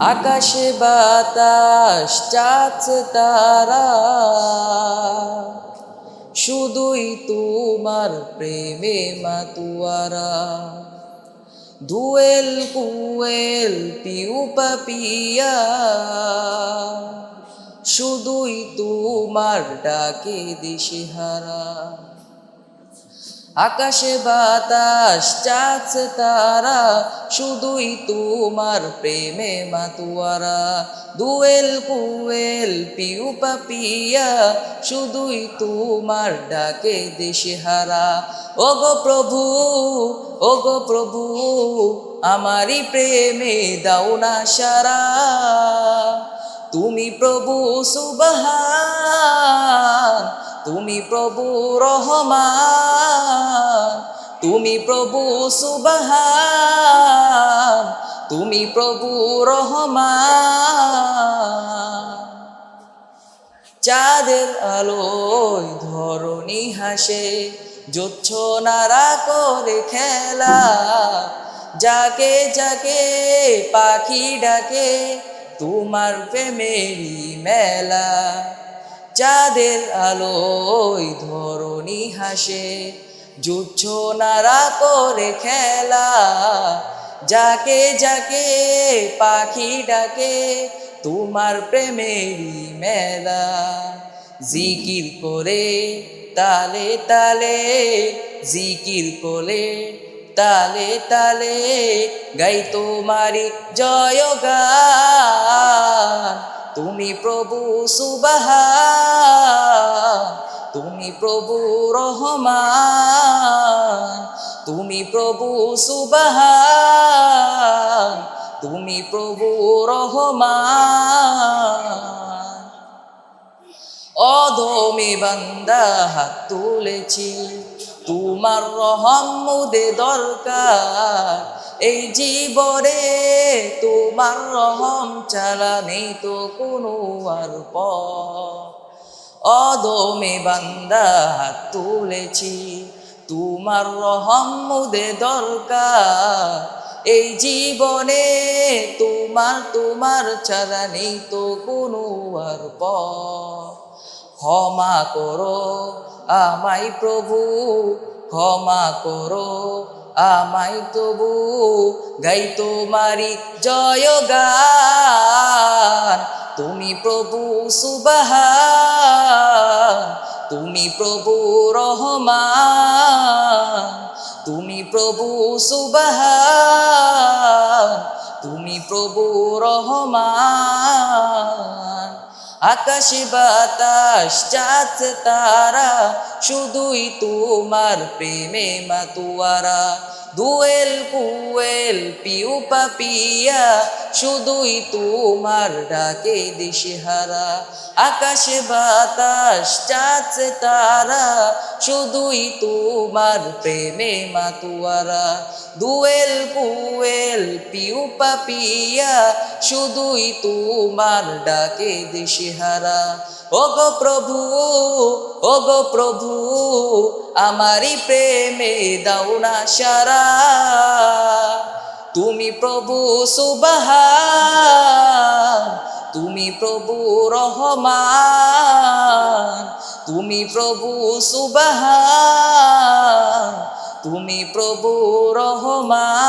আকাশে বাতাস চাঁদ তারা। শুধুই তোমার প্রেমে মাতুয়ারা। দুয়েল কুয়েল পিউ পাপিয়া। শুধুই তোমার ডাকে দিশেহারা। আকাশে বাতাস চাঁদ তারা, শুধুই তোমার প্রেমে মাতুয়ারা। দুয়েল কুয়েল পিউ পাপিয়া, শুধুই তোমার ডাকে দিশেহারা। ওগো প্রভু ওগো প্রভু, আমারই প্রেমে দাও না সারা। তুমি প্রভু সুবহান তুমি প্রভু রহমান, তুমি প্রভু সুবহান, তুমি প্রভু রহমান। চাঁদের আলোয় ধরণী হাসে যোচ্ছ নারা করে খেলা। যাকে যাকে পাখি ডাকে, তোমার প্রেমেরই মেলা। চাঁদের আলোয় ধরণী হাসে নারা করে খেলা, যাকে যাকে পাখি ডাকে, তোমার প্রেমেরই মেলা। জিকির করে তালে তালে, জিকির করে তালে তালে, গাই তোমারি জয় তুমি প্রভু সুবাহা তুমি প্রভু রহমান, তুমি প্রভু সুবাহা তুমি প্রভু রহমান। অধমে বান্দা হাত তুলেছি, তোমার রহমদে দরকার, এই জীবনে তোমার রহম চালা নেই তো কোনো আর অদমে বান্দা হাত তুলেছি, তোমার রহমদে দরকার। এই জীবনে তোমার তোমার ছাড়া নেই তো কোনো আর ক্ষমা করো আমায় প্রভু, ক্ষমা করো আমায় তবু গাই তোমারি জয় গান তুমি প্রভু সুবাহান, তুমি প্রভু রহমান, তুমি প্রভু সুবাহান, তুমি প্রভু রহমান। আকাশে বাতাস চাঁদ তারা, শুধুই তোমার প্রেমে মাতুয়ারা। দুয়েল কুয়েল পিউ পাপিয়া, শুধুই তোমার ডাকে দিশেহারা। আকাশে বাতাস চাঁদ তারা, শুধুই তোমার প্রেমে মাতুয়ারা। দুয়েল কুয়েল পিউ পাপিয়া শুধুই তোমার ডাকে দিশেহারা। ওগো প্রভু ওগো প্রভু, আমারই প্রেমে দাও না সারা। তুমি প্রভু সুবাহান, তুমি প্রভু রহমান, তুমি প্রভু সুবাহান, তুমি প্রভু রহমান।